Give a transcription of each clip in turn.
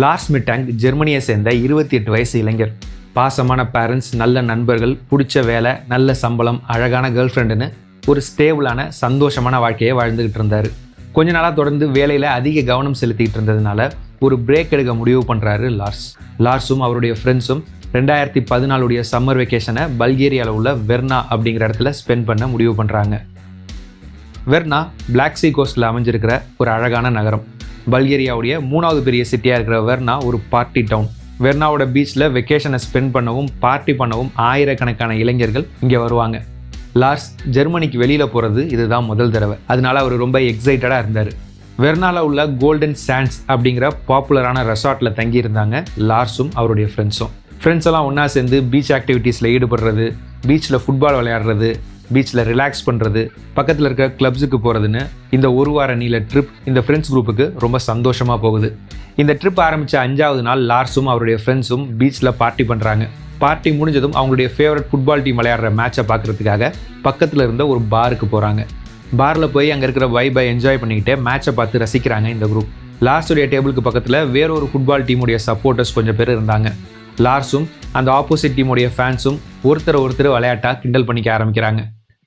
Lars மிட்டாங் ஜெர்மனியை சேர்ந்த இருபத்தி எட்டு வயசு இளைஞர். பாசமான பேரண்ட்ஸ் நல்ல நண்பர்கள் பிடிச்ச வேலை நல்ல சம்பளம் அழகான கேர்ள் ஃப்ரெண்டுன்னு ஒரு ஸ்டேபிளான சந்தோஷமான வாழ்க்கையை வாழ்ந்துக்கிட்டு இருந்தார். கொஞ்ச நாளாக தொடர்ந்து வேலையில் அதிக கவனம் செலுத்திக்கிட்டு இருந்ததுனால ஒரு பிரேக் எடுக்க முடிவு பண்ணுறாரு லார்ஸ். லார்ஸும் அவருடைய ஃப்ரெண்ட்ஸும் ரெண்டாயிரத்தி பதினாலுடைய சம்மர் வெக்கேஷனை பல்கேரியாவில் உள்ள வெர்னா அப்படிங்கிற இடத்துல ஸ்பெண்ட் பண்ண முடிவு பண்ணுறாங்க வெர்னா பிளாக் சி கோஸ்டில் அமைஞ்சிருக்கிற ஒரு அழகான நகரம். பல்கேரியாவுடைய மூணாவது பெரிய சிட்டியாக இருக்கிற வெர்னா ஒரு பார்ட்டி டவுன். வெர்னாவோட பீச்சில் வெக்கேஷனை ஸ்பெண்ட் பண்ணவும் பார்ட்டி பண்ணவும் ஆயிரக்கணக்கான இளைஞர்கள் இங்கே வருவாங்க. லார்ஸ் ஜெர்மனிக்கு வெளியில் போகிறது இதுதான் முதல் தடவை. அதனால அவர் ரொம்ப எக்ஸைட்டடாக இருந்தார். வெர்னால உள்ள கோல்டன் சாண்ட்ஸ் அப்படிங்கிற பாப்புலரான ரெசார்ட்டில் தங்கியிருந்தாங்க லார்ஸும் அவருடைய ஃப்ரெண்ட்ஸும் ஃப்ரெண்ட்ஸ் எல்லாம் ஒன்றா சேர்ந்து பீச் ஆக்டிவிட்டீஸில் ஈடுபடுறது பீச்சில் ஃபுட்பால் விளையாடுறது பீச்சில் ரிலாக்ஸ் பண்ணுறது பக்கத்தில் இருக்க கிளப்ஸுக்கு போகிறதுன்னு இந்த ஒரு வார நீள ட்ரிப் இந்த ஃப்ரெண்ட்ஸ் குரூப்புக்கு ரொம்ப சந்தோஷமாக போகுது. இந்த ட்ரிப் ஆரம்பித்த அஞ்சாவது நாள் லார்ஸும் அவருடைய ஃப்ரெண்ட்ஸும் பீச்சில் பார்ட்டி பண்ணுறாங்க பார்ட்டி முடிஞ்சதும் அவங்களுடைய ஃபேவரட் ஃபுட்பால் டீம் விளையாடுற மேட்சை பார்க்குறதுக்காக பக்கத்தில் இருந்த ஒரு பாருக்கு போகிறாங்க பாரில் போய் அங்கே இருக்கிற வைபை என்ஜாய் பண்ணிக்கிட்டே மேட்சை பார்த்து ரசிக்கிறாங்க இந்த குரூப் லார்ஸுடைய டேபிளுக்கு பக்கத்தில் வேறொரு ஃபுட்பால் டீமுடைய சப்போர்ட்டர்ஸ் கொஞ்சம் பேர் இருந்தாங்க. லார்ஸும் அந்த ஆப்போசிட் டீமுடைய ஃபேன்ஸும் ஒருத்தர் ஒருத்தர் விளையாட்டாக கிண்டல் பண்ணிக்க ஆரம்பிக்கிறாங்க.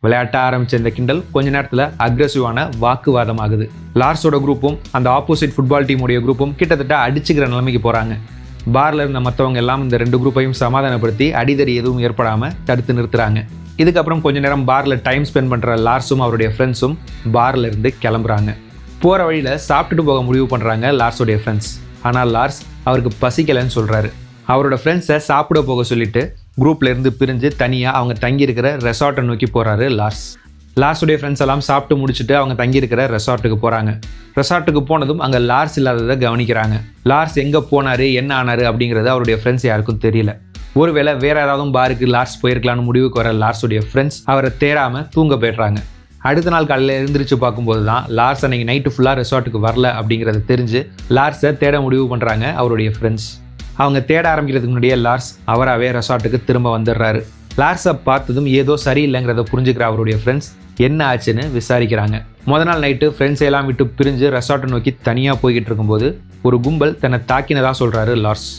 விளையாட்ட ஆரம்பித்த இந்த கிண்டல் கொஞ்ச நேரத்தில் அக்ரெசிவான வாக்குவாதம் ஆகுது லார்ஸோட குரூப்பும் அந்த ஆப்போசிட் ஃபுட்பால் டீமுடைய குரூப்பும் கிட்டத்தட்ட அடிச்சுக்கிற நிலைமைக்கு போகிறாங்க பார்ல இருந்த மற்றவங்க எல்லாம் இந்த ரெண்டு குரூப்பையும் சமாதானப்படுத்தி அடிதடி எதுவும் ஏற்படாமல் தடுத்து நிறுத்துறாங்க. இதுக்கப்புறம் கொஞ்ச நேரம் பாரில் டைம் ஸ்பெண்ட் பண்ணுற லார்ஸும் அவருடைய ஃப்ரெண்ட்ஸும் பாரில் இருந்து கிளம்புறாங்க. போகிற வழியில் சாப்பிட்டுட்டு போக முடிவு பண்ணுறாங்க லார்ஸோடைய ஃப்ரெண்ட்ஸ் ஆனால் லார்ஸ் அவருக்கு பசிக்கலைன்னு சொல்கிறாரு அவரோட ஃப்ரெண்ட்ஸை சாப்பிட போக சொல்லிட்டு குரூப்லேருந்து பிரிஞ்சு தனியாக அவங்க தங்கியிருக்கிற ரெசார்ட்டை நோக்கி போகிறாரு லாஸ். லார்ஸுடைய ஃப்ரெண்ட்ஸ் எல்லாம் சாப்பிட்டு முடிச்சுட்டு அவங்க தங்கியிருக்கிற ரெசார்ட்டுக்கு போகிறாங்க ரெசார்ட்டுக்கு போனதும் அங்கே லார்ஸ் இல்லாததை கவனிக்கிறாங்க. லார்ஸ் எங்கே போனார் என்ன ஆனார் அப்படிங்கிறது அவருடைய ஃப்ரெண்ட்ஸ் யாருக்கும் தெரியல. ஒருவேளை வேற யாராவது பாருக்கு லார்ஸ் போயிருக்கலாம்னு முடிவுக்கு வர லார்ஸுடைய ஃப்ரெண்ட்ஸ் அவரை தேராமல் தூங்க போய்ட்றாங்க. அடுத்த நாள் காலையில் எழுந்திரிச்சு பார்க்கும்போது தான் லார்ஸ் அன்னைக்கு நைட்டு ஃபுல்லாக ரெசார்ட்டுக்கு வரல அப்படிங்கிறத தெரிஞ்சு லார்ஸை தேட முடிவு பண்ணுறாங்க அவருடைய ஃப்ரெண்ட்ஸ் அவங்க தேட ஆரம்பிக்கிறதுக்கு முன்னாடியே லார்ஸ் அவராகவே ரெசார்ட்டுக்கு திரும்ப வந்துடுறாரு. லார்ஸை பார்த்ததும் ஏதோ சரியில்லைங்கிறத புரிஞ்சுக்கிற அவருடைய ஃப்ரெண்ட்ஸ் என்ன ஆச்சுன்னு விசாரிக்கிறாங்க. முத நாள் நைட்டு ஃப்ரெண்ட்ஸ் எல்லாம் விட்டு பிரிஞ்சு ரெசார்ட்டை நோக்கி தனியாக போய்கிட்டு இருக்கும்போது ஒரு கும்பல் தன்னை தாக்கினதாக சொல்கிறாரு லார்ஸ்.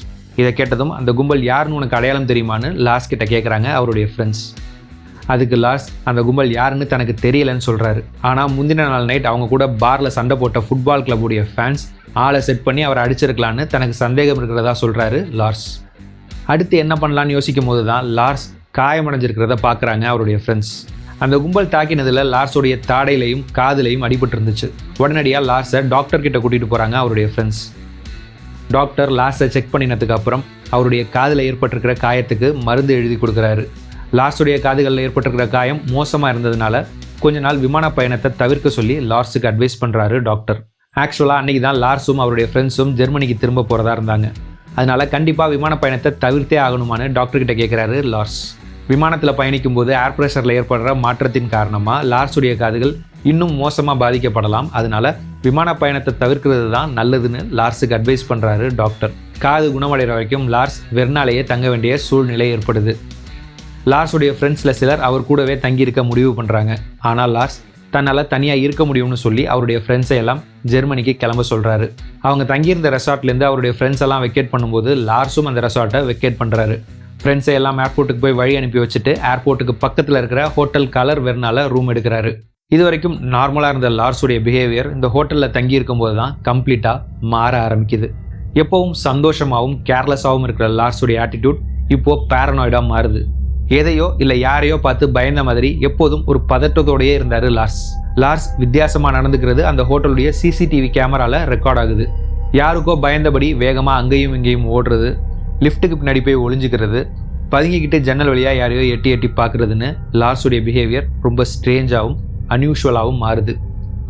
இதை கேட்டதும் அந்த கும்பல் யாருன்னு உனக்கு அடையாளம் தெரியுமான்னு லாஸ் கிட்ட கேட்குறாங்க அவருடைய ஃப்ரெண்ட்ஸ் அதுக்கு லாஸ் அந்த கும்பல் யாருன்னு தனக்கு தெரியலன்னு சொல்கிறாரு ஆனால் முந்தின நாள் நைட் அவங்க கூட பாரில் சண்டை போட்ட ஃபுட்பால் கிளப்புடைய ஃபேன்ஸ் ஆளை செட் பண்ணி அவரை அடிச்சிருக்கலான்னு தனக்கு சந்தேகம் இருக்கிறதா சொல்கிறாரு லார்ஸ் அடுத்து என்ன பண்ணலான்னு யோசிக்கும் போது தான் லார்ஸ் காயமடைஞ்சிருக்கிறத பார்க்குறாங்க அவருடைய ஃப்ரெண்ட்ஸ் அந்த கும்பல் தாக்கினதில் லார்ஸோடைய தாடையிலையும் காதுலையும் அடிபட்டு இருந்துச்சு உடனடியாக லார்ஸை டாக்டர் கிட்ட கூட்டிகிட்டு போகிறாங்க அவருடைய ஃப்ரெண்ட்ஸ் டாக்டர் லார்ஸை செக் பண்ணினதுக்கு அப்புறம் அவருடைய காதில் ஏற்பட்டிருக்கிற காயத்துக்கு மருந்து எழுதி கொடுக்குறாரு. லார்ஸுடைய காதுகளில் ஏற்பட்டிருக்கிற காயம் மோசமாக இருந்ததுனால கொஞ்ச நாள் விமான பயணத்தை தவிர்க்க சொல்லி லார்ஸுக்கு அட்வைஸ் பண்ணுறாரு டாக்டர் ஆக்சுவலாக அன்றைக்கி தான் லார்ஸும் அவருடைய ஃப்ரெண்ட்ஸும் ஜெர்மனிக்கு திரும்ப போகிறதா இருந்தாங்க. அதனால் கண்டிப்பாக விமான பயணத்தை தவிர்த்தே ஆகணுமான்னு டாக்டர்கிட்ட கேட்குறாரு லார்ஸ். விமானத்தில் பயணிக்கும் போது ஏர் ப்ரெஷரில் ஏற்படுற மாற்றத்தின் காரணமாக லார்ஸுடைய காதுகள் இன்னும் மோசமாக பாதிக்கப்படலாம். அதனால விமான பயணத்தை தவிர்க்கிறது தான் நல்லதுன்னு லார்ஸுக்கு அட்வைஸ் பண்ணுறாரு டாக்டர் காது குணமடைகிற வரைக்கும் லார்ஸ் வெர்னாலேயே தங்க வேண்டிய சூழ்நிலை ஏற்படுது. லார்ஸுடைய ஃப்ரெண்ட்ஸில் சிலர் அவர் கூடவே தங்கியிருக்க முடிவு பண்ணுறாங்க ஆனால் லார்ஸ் தன்னால் தனியாக இருக்க முடியும்னு சொல்லி அவருடைய ஃப்ரெண்ட்ஸை எல்லாம் ஜெர்மனிக்கு கிளம்ப சொல்கிறாரு அவங்க தங்கியிருந்த ரெசார்ட்லேருந்து அவருடைய ஃப்ரெண்ட்ஸ் எல்லாம் வெக்கேட் பண்ணும்போது லார்ஸும் அந்த ரெசார்ட்டை வெக்கேட் பண்ணுறாரு ஃப்ரெண்ட்ஸை எல்லாம் ஏர்போர்ட்டுக்கு போய் வழி அனுப்பி வச்சுட்டு ஏர்போர்ட்டுக்கு பக்கத்தில் இருக்கிற ஹோட்டல் கலர் வெர்னால ரூம் எடுக்கிறாரு. இது வரைக்கும் நார்மலாக இருந்த லார்ஸுடைய பிஹேவியர் இந்த ஹோட்டலில் தங்கியிருக்கும் போது தான் கம்ப்ளீட்டாக மாற ஆரம்பிக்குது. எப்போவும் சந்தோஷமாகவும் கேர்லெஸ்ஸாகவும் இருக்கிற லார்ஸுடைய ஆட்டிடியூட் இப்போது பேரனாய்டாக மாறுது. எதையோ இல்லை யாரையோ பார்த்து பயந்த மாதிரி எப்போதும் ஒரு பதட்டத்தோடயே இருந்தார் லார்ஸ். லார்ஸ் வித்தியாசமாக நடந்துக்கிறது அந்த ஹோட்டலுடைய சிசிடிவி கேமராவில் ரெக்கார்ட் ஆகுது. யாருக்கோ பயந்தபடி வேகமாக அங்கேயும் இங்கேயும் ஓடுறது லிஃப்ட்டுக்கு பின்னாடி போய் ஒளிஞ்சுக்கிறது பதுங்கிக்கிட்டு ஜன்னல் வழியாக யாரையோ எட்டி எட்டி பார்க்குறதுன்னு லார்ஸுடைய பிஹேவியர் ரொம்ப ஸ்ட்ரேஞ்சாகவும் அன்யூஷுவலாகவும் மாறுது.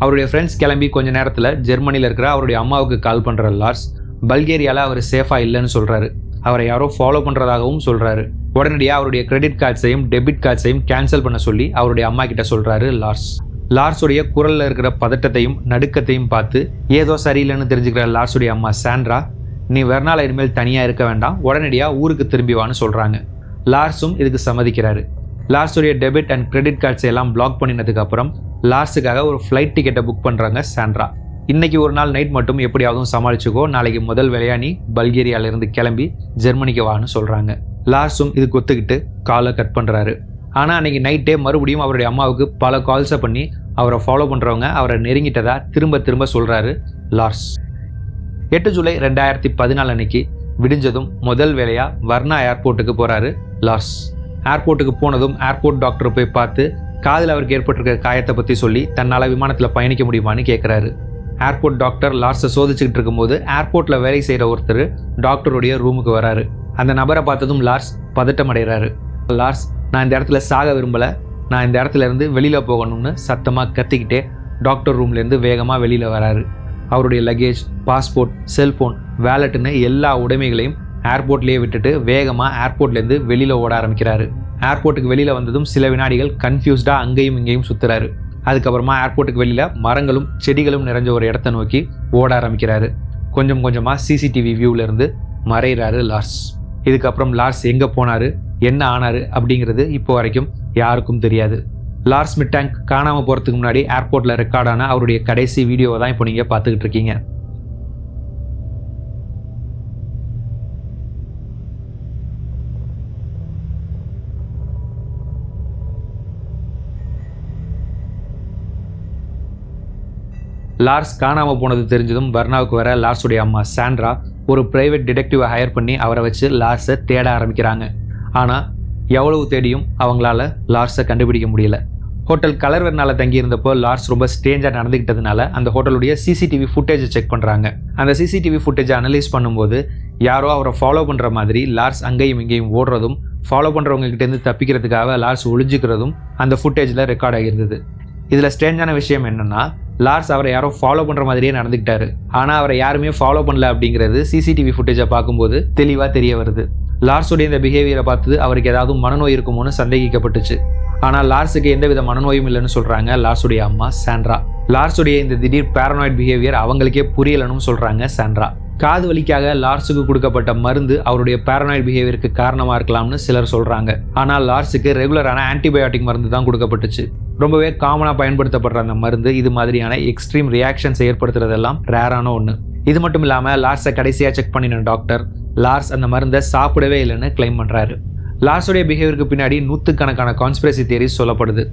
அவருடைய ஃப்ரெண்ட்ஸ் கிளம்பி கொஞ்ச நேரத்தில் ஜெர்மனியில் இருக்கிற அவருடைய அம்மாவுக்கு கால் பண்ணுற லார்ஸ் பல்கேரியாவில் அவர் சேஃபாக இல்லைன்னு சொல்கிறாரு அவரை யாரோ ஃபாலோ பண்ணுறதாகவும் சொல்கிறாரு உடனடியாக அவருடைய கிரெடிட் கார்ட்ஸையும் டெபிட் கார்ட்ஸையும் கேன்சல் பண்ண சொல்லி அவருடைய அம்மா கிட்ட சொல்கிறாரு லார்ஸ். லார்ஸுடைய குரலில் இருக்கிற பதட்டத்தையும் நடுக்கத்தையும் பார்த்து ஏதோ சரியில்லைன்னு தெரிஞ்சுக்கிற லார்ஸுடைய அம்மா சாண்ட்ரா நீ வெறுநாள் இனிமேல் தனியாக இருக்க வேண்டாம் உடனடியாக ஊருக்கு திரும்பி வான்னு சொல்கிறாங்க லார்ஸும் இதுக்கு சம்மதிக்கிறாரு. லார்ஸுடைய டெபிட் அண்ட் கிரெடிட் கார்ட்ஸ் எல்லாம் பிளாக் பண்ணினதுக்கப்புறம் லார்ஸுக்காக ஒரு ஃப்ளைட் டிக்கெட்டை புக் பண்ணுறாங்க சாண்ட்ரா. இன்னைக்கு ஒரு நாள் நைட் மட்டும் எப்படியாவது சமாளிச்சுக்கோ. நாளைக்கு முதல் வேலையா நீ கிளம்பி ஜெர்மனிக்கு வான்னு சொல்கிறாங்க லார்ஸும் இதுக்கு ஒத்துக்கிட்டு காலை கட் பண்ணுறாரு ஆனால் அன்னைக்கு நைட்டே மறுபடியும் அவருடைய அம்மாவுக்கு பல கால்ஸை பண்ணி அவரை ஃபாலோ பண்ணுறவங்க அவரை நெருங்கிட்டதா திரும்ப திரும்ப சொல்கிறாரு லார்ஸ். எட்டு ஜூலை ரெண்டாயிரத்தி பதினாலு அன்னைக்கு விடிஞ்சதும் முதல் வேலையாக வர்ணா ஏர்போர்ட்டுக்கு போகிறாரு லார்ஸ். ஏர்போர்ட்டுக்கு போனதும் ஏர்போர்ட் டாக்டரை போய் பார்த்து காதில் அவருக்கு ஏற்பட்டிருக்க காயத்தை பற்றி சொல்லி தன்னால் விமானத்தில் பயணிக்க முடியுமான்னு கேட்குறாரு ஏர்போர்ட் டாக்டர் லார்ஸை சோதிச்சுக்கிட்டு இருக்கும்போது ஏர்போர்ட்டில் வேலை செய்கிற ஒருத்தர் டாக்டருடைய ரூமுக்கு வராரு. அந்த நபரை பார்த்ததும் லார்ஸ் பதட்டம் அடைகிறாரு லார்ஸ் நான் இந்த இடத்துல சாக விரும்பலை. நான் இந்த இடத்துல இருந்து வெளியில் போகணும்னு சத்தமாக கத்திக்கிட்டே டாக்டர் ரூம்லேருந்து வேகமாக வெளியில் வராரு. அவருடைய லக்கேஜ் பாஸ்போர்ட் செல்ஃபோன் வேலெட்டுன்னு எல்லா உடைமைகளையும் ஏர்போர்ட்லேயே விட்டுட்டு வேகமாக ஏர்போர்ட்லேருந்து வெளியில் ஓட ஆரம்பிக்கிறாரு. ஏர்போர்ட்டுக்கு வெளியில் வந்ததும் சில வினாடிகள் கன்ஃபியூஸ்டாக அங்கேயும் இங்கேயும் சுற்றுறாரு அதுக்கப்புறமா ஏர்போர்ட்டுக்கு வெளியில் மரங்களும் செடிகளும் நிறைஞ்ச ஒரு இடத்த நோக்கி ஓட ஆரம்பிக்கிறாரு. கொஞ்சம் கொஞ்சமாக சிசிடிவி வியூவிலேருந்து மறைகிறாரு லார்ஸ். இதுக்கப்புறம் லார்ஸ் எங்கே போனார் என்ன ஆனார் அப்படிங்கிறது இப்போ வரைக்கும் யாருக்கும் தெரியாது. லார்ஸ் மிட்டாங் காணாமல் போகிறதுக்கு முன்னாடி ஏர்போர்ட்டில் ரெக்கார்டான அவருடைய கடைசி வீடியோவை தான் இப்போ நீங்கள் பார்த்துக்கிட்டு இருக்கீங்க. லார்ஸ் காணாமல் போனது தெரிஞ்சதும் பர்னாவுக்கு வர லார்ஸுடைய அம்மா சாண்ட்ரா ஒரு பிரைவேட் டிடெக்டிவை ஹையர் பண்ணி அவரை வச்சு லார்ஸை தேட ஆரம்பிக்கிறாங்க. ஆனால் எவ்வளவு தேடியும் அவங்களால லார்ஸை கண்டுபிடிக்க முடியல. ஹோட்டல் கலர்வர்னால தங்கியிருந்தப்போ லார்ஸ் ரொம்ப ஸ்டேஞ்சாக நடந்துக்கிட்டதுனால அந்த ஹோட்டலுடைய சிசிடிவி ஃபுட்டேஜை செக் பண்ணுறாங்க அந்த சிசிடிவி ஃபுட்டேஜை அனலைஸ் பண்ணும்போது யாரோ அவரை ஃபாலோ பண்ணுற மாதிரி லார்ஸ் அங்கேயும் இங்கேயும் ஓடுறதும் ஃபாலோ பண்ணுறவங்க கிட்டேருந்து தப்பிக்கிறதுக்காக லார்ஸ் ஒழிஞ்சிக்கிறதும் அந்த ஃபுட்டேஜில் ரெக்கார்ட் ஆகியிருந்தது. இதில் ஸ்ட்ரேஞ்சான விஷயம் என்னென்னா லார்ஸ் அவரை யாரோ ஃபாலோ பண்ணுற மாதிரியே நடந்துக்கிட்டாரு. ஆனால் அவரை யாருமே ஃபாலோ பண்ணல அப்படிங்கிறது சிசிடிவி ஃபுட்டேஜை பார்க்கும்போது தெளிவாக தெரிய வருது. லார்ஸுடைய இந்த பிஹேவியரை பார்த்து அவருக்கு ஏதாவது மனநோய் இருக்குமோன்னு சந்தேகிக்கப்பட்டுச்சு. ஆனால் லார்ஸுக்கு எந்தவித மனநோயும் இல்லைன்னு சொல்கிறாங்க லார்ஸுடைய அம்மா சாண்ட்ரா லார்ஸுடைய இந்த திடீர் பேரனாய்ட் பிஹேவியர் அவங்களுக்கே புரியலன்னு சொல்கிறாங்க சாண்ட்ரா காது வலிக்காக லார்ஸுக்கு கொடுக்கப்பட்ட மருந்து அவருடைய பேரனாய்ட் பிஹேவியருக்கு காரணமாக இருக்கலாம்னு சிலர் சொல்கிறாங்க ஆனால் லார்ஸுக்கு ரெகுலரான ஆன்டிபயோட்டிக் மருந்து தான் கொடுக்கப்பட்டுச்சு. ரொம்பவே காமனாக பயன்படுத்தப்படுற அந்த மருந்து இது மாதிரியான எக்ஸ்ட்ரீம் ரியாக்ஷன்ஸ் ஏற்படுத்துறதெல்லாம் ரேரான ஒன்று இது மட்டும் இல்லாமல் லார்ஸை கடைசியாக செக் பண்ணின டாக்டர் லார்ஸ் அந்த மருந்தை சாப்பிடவே இல்லைன்னு கிளைம் பண்ணுறாரு லார்ஸுடைய பிஹேவியருக்கு பின்னாடி நூற்றுக்கணக்கான கான்ஸ்பிரசி தியரிஸ் சொல்லப்படுது.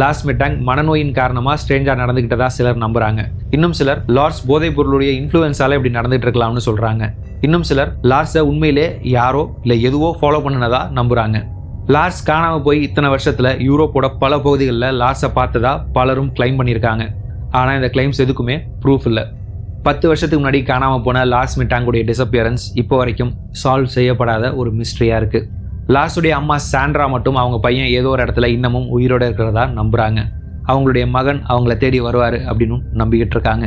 லாஸ் மிட்டாங் மனநோயின் காரணமாக ஸ்ட்ரேஞ்சாக நடந்துக்கிட்டதா சிலர் நம்புறாங்க. இன்னும் சிலர் லார்ஸ் போதைப் பொருளுடைய இன்ஃப்ளூயன்ஸால் இப்படி நடந்துட்டு இருக்கலாம்னு சொல்கிறாங்க இன்னும் சிலர் லார்ஸை உண்மையிலே யாரோ இல்லை எதுவோ ஃபாலோ பண்ணினதா நம்புகிறாங்க லார்ஸ் காணாமல் போய் இத்தனை வருஷத்தில் யூரோப்போட பல பகுதிகளில் லார்ஸை பார்த்ததா பலரும் கிளைம் பண்ணியிருக்காங்க. ஆனால் இந்த கிளைம்ஸ் எதுக்குமே ப்ரூஃப் இல்லை. பத்து வருஷத்துக்கு முன்னாடி காணாமல் போன லாஸ் மிட்டாங்குடைய டிசப்பியரன்ஸ் இப்போ வரைக்கும் சால்வ் செய்யப்படாத ஒரு மிஸ்ட்ரியாக இருக்குது லாஸுடைய அம்மா சாண்ட்ரா மட்டும் அவங்க பையன் ஏதோ ஒரு இடத்துல இன்னமும் உயிரோடு இருக்கிறதா நம்புகிறாங்க அவங்களுடைய மகன் அவங்கள தேடி வருவார் அப்படின்னு நம்பிக்கிட்டு இருக்காங்க.